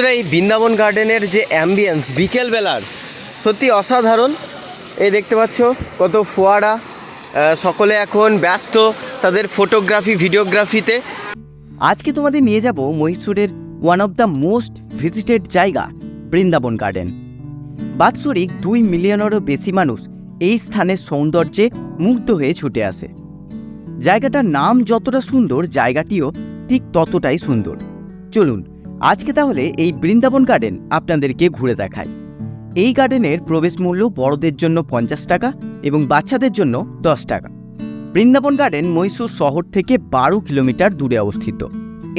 বন্ধুরা, এই বৃন্দাবন গার্ডেনের যে অ্যাম্বিয়েন্স বিকেলবেলার সত্যি অসাধারণ। এই দেখতে পাচ্ছ কত ফোয়ারা। সকলে এখন ব্যস্ত তাদের ফটোগ্রাফি ভিডিওগ্রাফিতে আজকে তোমাদের নিয়ে যাব মহীশূরের one of the most visited জায়গা, বৃন্দাবন গার্ডেন বাৎসরিক দুই মিলিয়নেরও বেশি মানুষ এই স্থানের সৌন্দর্যে মুগ্ধ হয়ে ছুটে আসে। জায়গাটার নাম যতটা সুন্দর, জায়গাটিও ঠিক ততটাই সুন্দর। চলুন আজকে তাহলে এই বৃন্দাবন গার্ডেন আপনাদেরকে ঘুরে দেখায় এই গার্ডেনের প্রবেশ মূল্য বড়দের জন্য পঞ্চাশ টাকা এবং বাচ্চাদের জন্য দশ টাকা। বৃন্দাবন গার্ডেন মহীশূর শহর থেকে বারো কিলোমিটার দূরে অবস্থিত।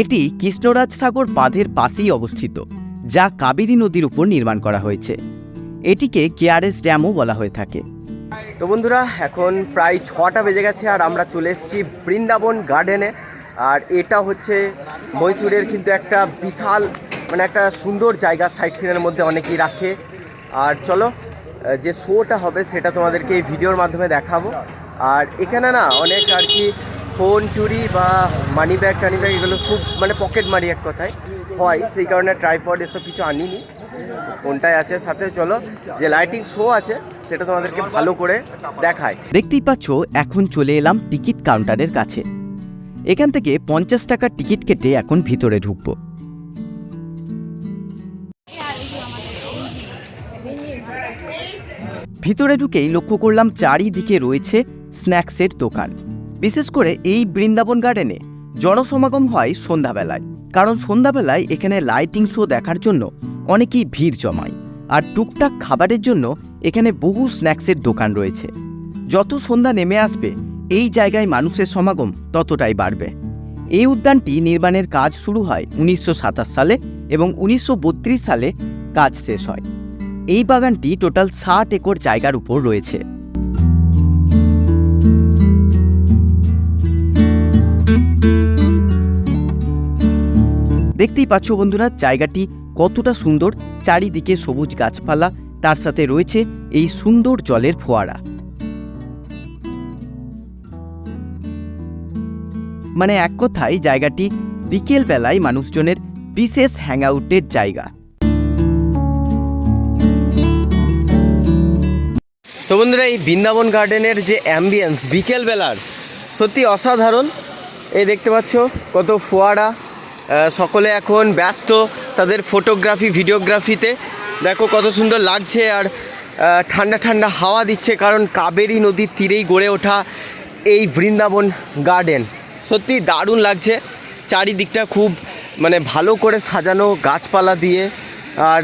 এটি কৃষ্ণরাজ সাগর বাঁধের পাশেই অবস্থিত, যা কাবেরী নদীর উপর নির্মাণ করা হয়েছে। এটিকে কেআরএস ড্যামও বলা হয়ে থাকে। তো বন্ধুরা, এখন প্রায় ছটা বেজে গেছে আর আমরা চলে এসেছি বৃন্দাবন গার্ডেনে আর এটা হচ্ছে মহীশূরের কিন্তু একটা বিশাল মানে একটা সুন্দর জায়গা সাইট সিনের মধ্যে অনেকেই রাখে। আর চলো যে শোটা হবে সেটা তোমাদেরকে এই ভিডিওর মাধ্যমে দেখাবো। আর এখানে না অনেক আর কি ফোন চুরি বা মানি ব্যাগ টানি ব্যাগ এগুলো খুব মানে পকেট মারি এক কথায় হয়। সেই কারণে ট্রাইপড এসব কিছু আনিনি। ফোনটাই আছে। সাথে চলো, যে লাইটিং শো আছে, সেটা তোমাদেরকে ভালো করে দেখায়। দেখতেই পাচ্ছ, এখন চলে এলাম টিকিট কাউন্টারের কাছে। এখান থেকে পঞ্চাশ টাকার টিকিট কেটে এখন ভিতরে ঢুকবো। ভিতরে ঢুকেই লক্ষ্য করলাম চারিদিকে রয়েছে স্ন্যাক্সের দোকান। বিশেষ করে এই বৃন্দাবন গার্ডেনে জনসমাগম হয় সন্ধ্যাবেলায়, কারণ সন্ধ্যাবেলায় এখানে লাইটিং শো দেখার জন্য অনেকেই ভিড় জমায়, আর টুকটাক খাবারের জন্য এখানে বহু স্ন্যাক্সের দোকান রয়েছে। যত সন্ধ্যা নেমে আসবে এই জায়গায় মানুষের সমাগম ততটাই বাড়বে। এই উদ্যানটি নির্মাণের কাজ শুরু হয় উনিশশো সাতাশ সালে এবং উনিশশো বত্রিশ সালে কাজ শেষ হয়। এই বাগানটি টোটাল ষাট একর জায়গার উপর রয়েছে। দেখতেই পাচ্ছ বন্ধুরা, জায়গাটি কতটা সুন্দর, চারিদিকে সবুজ গাছপালা, তার সাথে রয়েছে এই সুন্দর জলের ফোয়ারা। মানে এক কথায় জায়গাটি বিকেল বেলায় মানুষজনের বিশেষ হ্যাংআউটের জায়গা। তো বন্ধুরা, এই বৃন্দাবন গার্ডেনের যে অ্যাম্বিয়েন্স বিকেলবেলার সত্যি অসাধারণ। এই দেখতে পাচ্ছ কত ফোয়ারা। সকলে এখন ব্যস্ত তাদের ফটোগ্রাফি ভিডিওগ্রাফিতে দেখো কত সুন্দর লাগছে আর ঠান্ডা ঠান্ডা হাওয়া দিচ্ছে কারণ কাবেরী নদীর তীরেই গড়ে ওঠা এই বৃন্দাবন গার্ডেন। সত্যি দারুণ লাগছে। চারিদিকটা খুব মানে ভালো করে সাজানো গাছপালা দিয়ে আর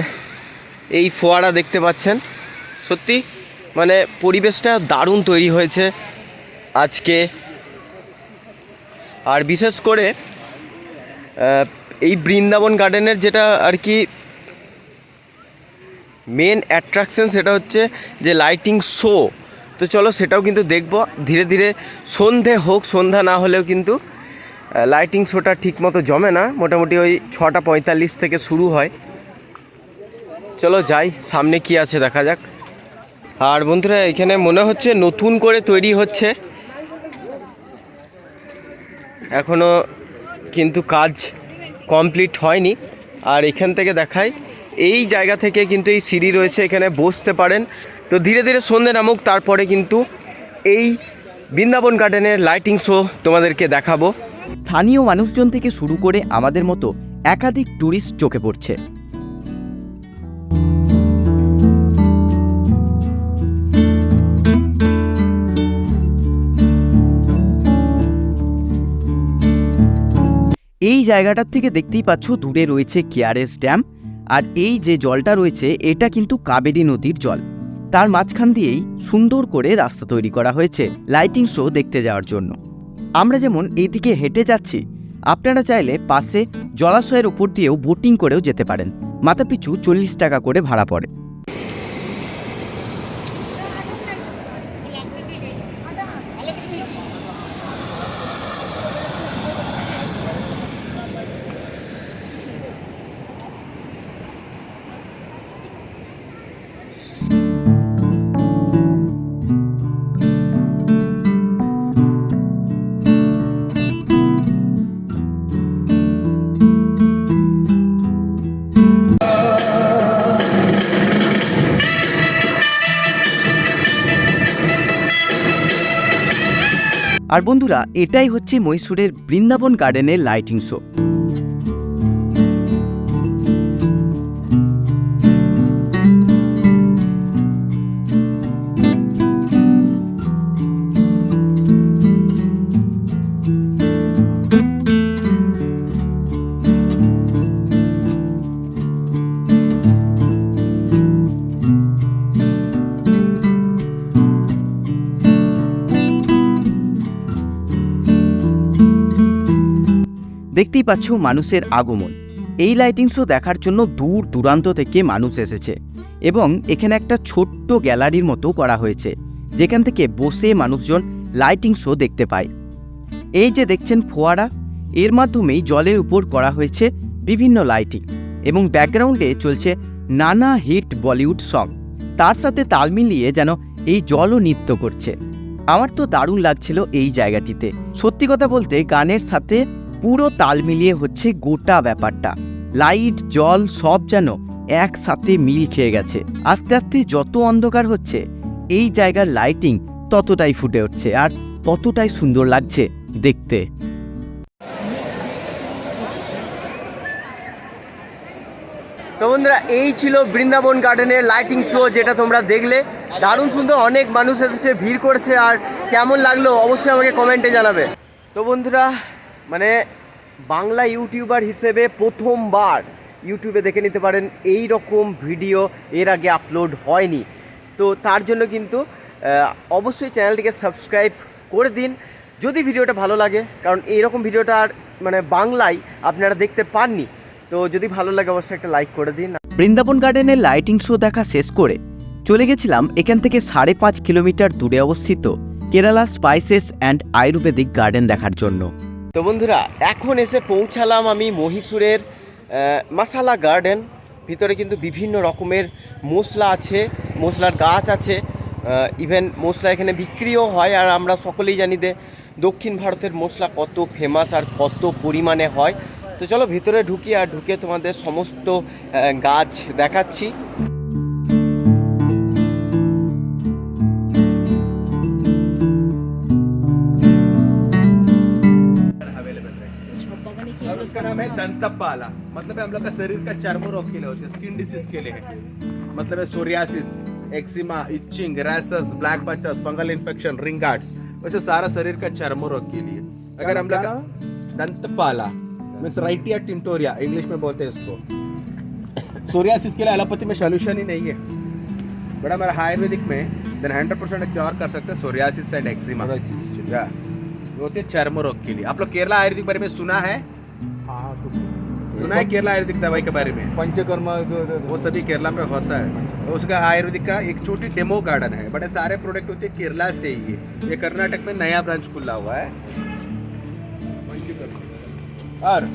এই ফোয়ারা দেখতে পাচ্ছেন। সত্যি মানে পরিবেশটা দারুণ তৈরি হয়েছে আজকে। আর বিশেষ করে এই বৃন্দাবন গার্ডেনের যেটা আর কি মেন অ্যাট্রাকশন সেটা হচ্ছে যে লাইটিং শো তো চলো সেটাও কিন্তু দেখব। ধীরে ধীরে সন্ধে হোক, সন্ধ্যা না হলেও কিন্তু লাইটিং শোটা ঠিক মতো জমে না। মোটামুটি ওই ছটা পঁয়তাল্লিশ থেকে শুরু হয়। চলো যাই, সামনে কি আছে দেখা যাক। আর বন্ধুরা, এখানে মনে হচ্ছে নতুন করে তৈরি হচ্ছে। এখনও কিন্তু কাজ কমপ্লিট হয়নি। আর এখান থেকে দেখাই, এই জায়গা থেকে কিন্তু এই সিঁড়ি রয়েছে, এখানে বসতে পারেন। তো ধীরে ধীরে সন্ধে নামুক, তারপরে কিন্তু এই বৃন্দাবন গার্ডেনের লাইটিং শো তোমাদেরকে দেখাবো। স্থানীয় মানুষজন থেকে শুরু করে আমাদের মতো একাধিক ট্যুরিস্ট চোখে পড়ছে। এই জায়গাটার থেকে দেখতেই পাচ্ছ, দূরে রয়েছে কেআরএস ড্যাম আর এই যে জলটা রয়েছে, এটা কিন্তু কাবেরী নদীর জল। তার মাঝখান দিয়েই সুন্দর করে রাস্তা তৈরি করা হয়েছে লাইটিং শো দেখতে যাওয়ার জন্য। আমরা যেমন এইদিকে হেঁটে যাচ্ছি, আপনারা চাইলে পাশে জলাশয়ের উপর দিয়েও বোটিং করেও যেতে পারেন। মাথাপিছু চল্লিশ টাকা করে ভাড়া পড়ে। আর বন্ধুরা এটাই হচ্ছে মহীশূরের বৃন্দাবন গার্ডেনের লাইটিং শো। দেখতেই পাচ্ছ মানুষের আগমন। এই লাইটিং শো দেখার জন্য দূর দূরান্ত থেকে মানুষ এসেছে এবং এখানে একটা ছোট্ট গ্যালারির মতো করা হয়েছে, যেখান থেকে বসে মানুষজন লাইটিং শো দেখতে পায়। এই যে দেখছেন ফোয়ারা, এর মাধ্যমেই জলের উপর করা হয়েছে বিভিন্ন লাইটিং এবং ব্যাকগ্রাউন্ডে চলছে নানা হিট বলিউড সং তার সাথে তাল মিলিয়ে যেন এই জলও নৃত্য করছে। আমার তো দারুণ লাগছিল এই জায়গাটিতে। সত্যি কথা বলতে গানের সাথে পুরো তাল মিলিয়ে হচ্ছে গোটা ব্যাপারটা। লাইট, জল সব যেন একসাথে মিল খেয়ে গেছে। আস্তে আস্তে যত অন্ধকার হচ্ছে, এই জায়গার লাইটিং ততটাই ফুটে উঠছে আর ততটাই সুন্দর লাগছে দেখতে। তো বন্ধুরা, এই ছিল বৃন্দাবন গার্ডেনের লাইটিং শো যেটা তোমরা দেখলে। দারুণ সুন্দর অনেক মানুষ এসেছে, ভিড় করেছে আর কেমন লাগল অবশ্যই আমাকে কমেন্টে জানাবে। তো বন্ধুরা মানে বাংলা ইউটিউবার হিসেবে প্রথমবার ইউটিউবে দেখে নিতে পারেন এই রকম ভিডিও এর আগে আপলোড হয়নি। তো তার জন্য কিন্তু অবশ্যই চ্যানেলটিকে সাবস্ক্রাইব করে দিন। যদি ভিডিওটা ভালো লাগে, কারণ এইরকম ভিডিওটা আর মানে বাংলায় আপনারা দেখতে পাননি। তো যদি ভালো লাগে, অবশ্যই একটা লাইক করে দিন। বৃন্দাবন গার্ডেনের লাইটিং শো দেখা শেষ করে চলে গেছিলাম এখান থেকে সাড়ে পাঁচ কিলোমিটার দূরে অবস্থিত Kerala spices and ayurvedic garden দেখার জন্য। তো বন্ধুরা, এখন এসে পৌঁছালাম আমি মহীশূরের মাসালা গার্ডেন। ভিতরে কিন্তু বিভিন্ন রকমের মশলা আছে, মশলার গাছ আছে। ইভেন মশলা এখানে বিক্রিও হয়, আর আমরা সকলেই জানি যে দক্ষিণ ভারতের মশলা কত ফেমাস আর কত পরিমাণে হয়। তো চলো ভিতরে ঢুকি আর ঢুকে তোমাদের সমস্ত গাছ দেখাচ্ছি। है दंतपाला मतलब हम लोग का शरीर का चर्म रोग के लिए होते. हैं स्किन डिसीज के लिए है. मतलब है psoriasis eczema itching rashes black बचस fungal infection ringworms वैसे सारा शरीर का चर्म रोग के लिए अगर हम लोग दंतपाला मीन्स राइटिया टिंटोरिया इंग्लिश में बोलते हैं इसको. सोरियासिस के लिए एलोपैथी में सोल्यूशन ही नहीं है. बट हमारा आयुर्वेदिक में देन हंड्रेड परसेंट क्योर कर सकते हैं सोरियासिस एंड एक्सिमा होते चर्म रोग के लिए. आप लोग केरला आयुर्वेदिक बारे में सुना है? सुना है केरला आयुर्वेदिक दवाई के बारे में? पंचकर्मा वो सभी केरला में होता है। तो उसका आयुर्वेदिक का एक छोटी डेमो गार्डन है। बड़े सारे प्रोडक्ट होते हैं केरला से ही। है ये कर्नाटक में नया ब्रांच खुला हुआ है। और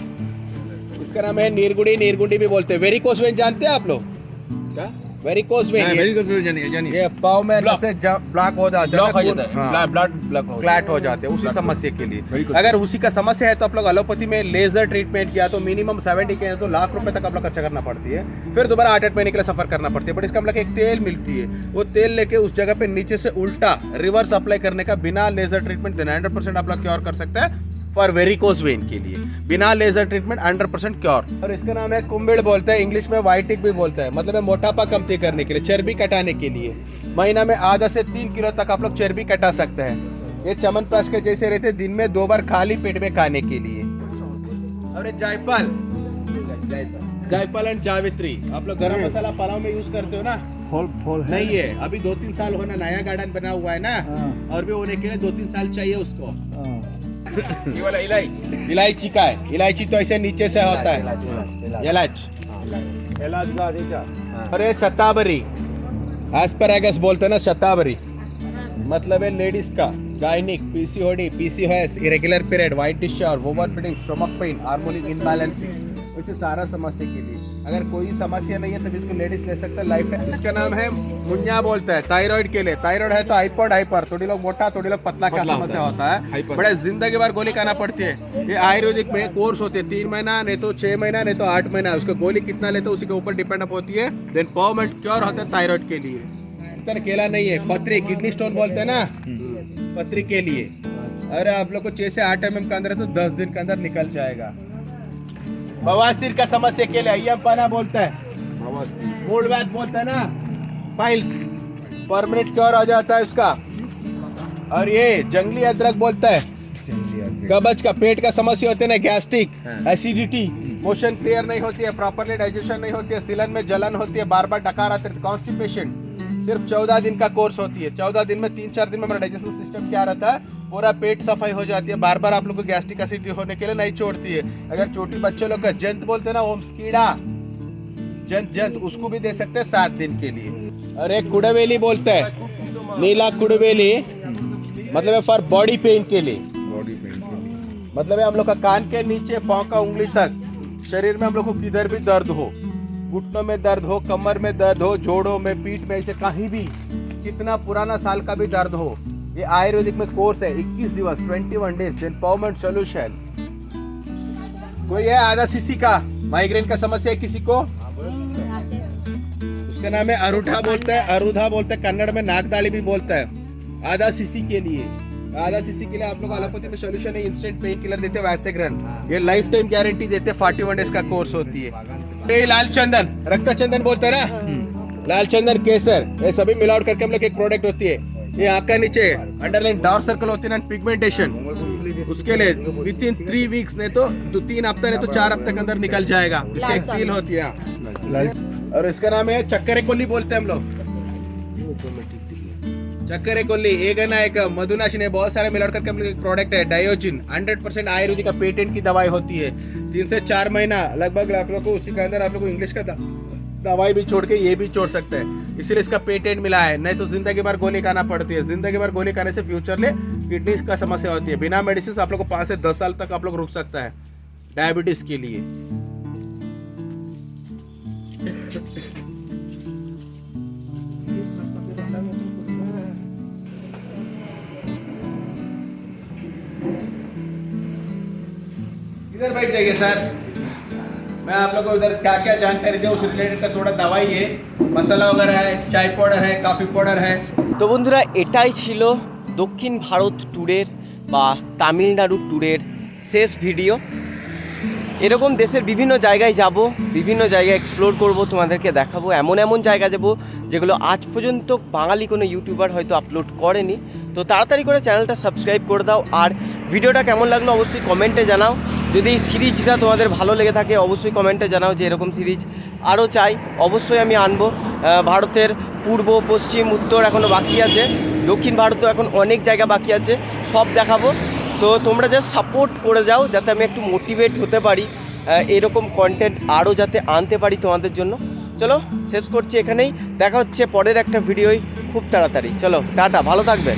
इसका नाम है नीरगुड़ी नीरगुंडी भी बोलते हैं। वेरिकोस वेन जानते हैं आप लोग? क्या? वेरिकोस वेन ये, को जानिए जानिए ये पाव में. जैसे ब्लॉक हो जाता ब्लॉक हो जाता हाँ। है। ब्लड ब्लॉक हो फ्लैट हो जाते हैं उसी समस्या के लिए। अगर उसी का समस्या है तो आप लोग एलोपैथी में लेजर ट्रीटमेंट किया तो मिनिमम सेवेंटी के तो लाख रुपए तक आप लोग खर्चा करना पड़ती है। फिर दोबारा आठ आठ महीने के लिए सफ़र करना पड़ती है। बट इसका हम लोग एक तेल मिलती है। वो तेल लेके उस जगह पे नीचे से उल्टा रिवर्स अप्लाई करने का बिना लेजर ट्रीटमेंट देना हंड्रेड परसेंट आप लोग क्योर कर सकते हैं। फॉर वेरिकोस वेन के लिए। बिना laser treatment hundred percent cure और इसका नाम है कुंबिड़ बोलते हैं इंग्लिश में वाइटिक भी बोलते हैं। मतलब है मोटापा कमती करने के लिए चर्बी कटाने के लिए। महीना में आधा से तीन किलो तक आप लोग चर्बी कटा सकते हैं। ये चमन प्राश के जैसे रहते दिन में दो बार खाली पेट में खाने के लिए। और ये जायफल। जायफल एंड जावित्री। आप लोग गरम मसाला पुलाव में यूज़ करते हो ना? फॉल फॉल नहीं है। अभी दो तीन साल होना नया गार्डन बना हुआ है ना? और भी होने के लिए दो तीन साल चाहिए उसको। ये वाला इलायची इलायची का है इलायची. तो ऐसे नीचे? से होता है इलाच और ये शताबरी एस्परागस बोलते हैं ना शताबरी. मतलब है लेडीज़ का gynaec PCOD PCOS irregular period white discharge over feeding stomach pain harmonic imbalancing वैसे सारा समस्या के लिए। अगर कोई समस्या नहीं है तब इसको लेडीज़ ले सकते हैं लाइफ टाइम इसका नाम है मुन्या बोलता है थायराइड के लिए। थायराइड है तो हाइपोड हाइपर थोड़ी लोग मोटा थोड़ी लोग पतला का होता समस्या है। होता है। बड़े ज़िंदगी भर गोली खाना पड़ती है। ये आयुर्वेदिक में कोर्स होते हैं तीन महीना नहीं तो छह महीना नहीं तो आठ महीना। उसको गोली कितना लेते हैं उसी के ऊपर डिपेंड अप होती है। देन पावरमेंट क्योर होता है थायराइड के लिए। इतना केला नहीं है पथरी किडनी स्टोन बोलते हैं ना? पथरी के लिए। अरे आप लोग को छह से आठ एम का अंदर है तो दस दिन के अंदर निकल जाएगा। बवासीर का समस्या के लिए अय्यम पाना बोलता है। मूड व्याध बोलता है ना पाइल्स परमानेंट क्योर आ जाता है उसका। और ये जंगली अदरक बोलता है। कब्ज का पेट का समस्या होती है ना गैस्ट्रिक एसिडिटी मोशन क्लियर नहीं होती है प्रॉपरली डाइजेशन नहीं होती है सिलन में जलन होती है बार बार डकार आते हैं कॉन्स्टिपेशन सिर्फ़ चौदह दिन का कोर्स होती है। चौदह दिन में तीन चार दिन में हमारा डाइजेशन सिस्टम क्या रहता है? पूरा पेट सफ़ाई हो जाती है। बार बार आप लोग को गैस्ट्रिक एसिडिटी होने के लिए नहीं छोड़ती है। अगर छोटी बच्चे लोग का जंत बोलते ना ओम कीड़ा जंत जंत उसको भी दे सकते हैं सात दिन के लिए। और एक कुड़वेली बोलते हैं। नीला कुड़वेली मतलब है फॉर बॉडी पेन के लिए। मतलब है हम लोग का कान के नीचे पाँव का उंगली तक शरीर में हम लोग को किधर भी दर्द हो घुटनों में दर्द हो कमर में दर्द हो जोड़ों में पीठ में ऐसे कहीं भी कितना पुराना साल का भी दर्द हो ये आयुर्वेदिक में कोर्स है 21 दिवस 21 डेज़ एम्पावरमेंट सॉल्यूशन कोई है आधा सीसी का? माइग्रेन का समस्या है किसी को? उसका नाम है अरुठा बोलता है अरुधा बोलता है कन्नड़ में नागदाली भी बोलता है। आधा सीसी के लिए। आधा सीसी के लिए आप लोग एलोपैथी में सोल्यूशन है इंस्टेंट पेन किलर देते हैं वैसेग्रन ये लाइफ टाइम गारंटी देते फोर्टी वन डेज़ का कोर्स होती है। लाल चंदन रक्त चंदन बोलते हैं ना? लाल चंदन केसर ये सभी मिलावट करके हम लोग एक प्रोडक्ट होती है। ये आँख का नीचे अंडरलाइन डार्क सर्कल होती है ना पिगमेंटेशन उसके लिए विद इन थ्री वीक्स नहीं तो दो तीन हफ़्ते, नहीं तो चार हफ़्ते के अंदर निकल जाएगा। इसका एक पील होती है। और इसका नाम है चक्करे कोली बोलते हैं हम लोग। चक्करे कोली एक ना, एक मधुनाशिनी है, बहुत सारे हम लोग एक प्रोडक्ट है डायोजिन 100 परसेंट आयुर्वेदिक का पेटेंट की दवाई होती है। तीन से चार महीना, लगभग आप लोग को उसी के अंदर आप लोग को इंग्लिश का दवाई भी छोड़ के ये भी छोड़ सकते हैं। इसीलिए इसका पेटेंट मिला है। नहीं तो ज़िंदगी भर गोली खाना पड़ती है। ज़िंदगी भर गोली खाने से फ्यूचर में किडनी का समस्या होती है। बिना मेडिसिन आप लोग को पाँच से दस साल तक आप लोग रुक सकता है डायबिटीज़ के लिए। इधर बैठ जाइए सर। मैं आप लोग को इधर क्या क्या जानकारी दूँ उस रिलेटेड का थोड़ा दवाई है मसाला वगैरह है चाय पाउडर है कॉफ़ी पाउडर है তো বন্ধুরা এটাই ছিল দক্ষিণ ভারত ট্যুরের বা তামিলনাড়ু ট্যুরের শেষ ভিডিও এরকম দেশের বিভিন্ন জায়গায় যাব বিভিন্ন জায়গায় এক্সপ্লোর করব তোমাদেরকে দেখাবো এমন এমন জায়গা যাব যেগুলো আজ পর্যন্ত বাঙালি কোনো ইউটিউবার হয়তো আপলোড করেনি তো তাড়াতাড়ি করে চ্যানেলটা সাবস্ক্রাইব করে দাও আর ভিডিওটা কেমন লাগলো অবশ্যই কমেন্টে জানাও যদি এই সিরিজটা তোমাদের ভালো লেগে থাকে, অবশ্যই কমেন্টে জানাও যে এরকম সিরিজ আরও চাই। অবশ্যই আমি আনব। ভারতের পূর্ব, পশ্চিম, উত্তর এখনও বাকি আছে। দক্ষিণ ভারতও এখন অনেক জায়গা বাকি আছে। সব দেখাবো। তো তোমরা জাস্ট সাপোর্ট করে যাও, যাতে আমি একটু মোটিভেট হতে পারি। এরকম কন্টেন্ট আরও যাতে আনতে পারি তোমাদের জন্য। চলো, শেষ করছি এখানেই। দেখা হচ্ছে পরের একটা ভিডিওই খুব তাড়াতাড়ি। চলো, টাটা, ভালো থাকবে।